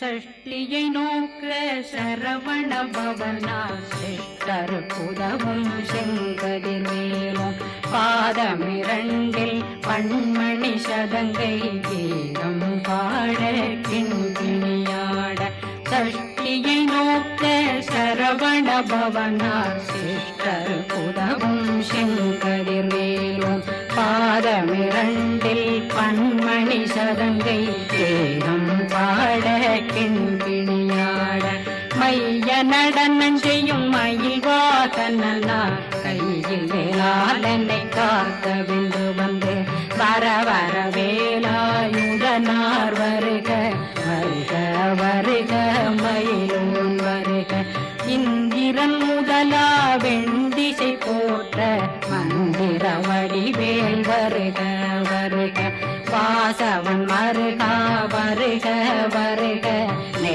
சஷ்டியை நோக்க சரவண பவனா சிஷ்டர் புதவும் செங்கதிர் மேலும். பாதமிரண்டில் பண்மணி சதங்கை கீதம் பாட கிண்கிணியாட. சஷ்டியை நோக்க சரவண பவனா சிஷ்டர் புதவும் செங்கதிர் மேலும். பாதமிரண்டில் பண்மணி சதங்கை கேதம் கிண்கிணியாட மைய நடனஞ்செய்யும் மயில் வாசனா கையில் வேளாளனை காக்க விந்து வந்து வர வர வேலாயுதனார் வருக வருக வருக மயிலோன் வருக. இந்திரன் முதலா வெண்டிசை போட்ட மந்திர வடிவேல் வருக வருக. வாசவன் மருகா வருக வருக நே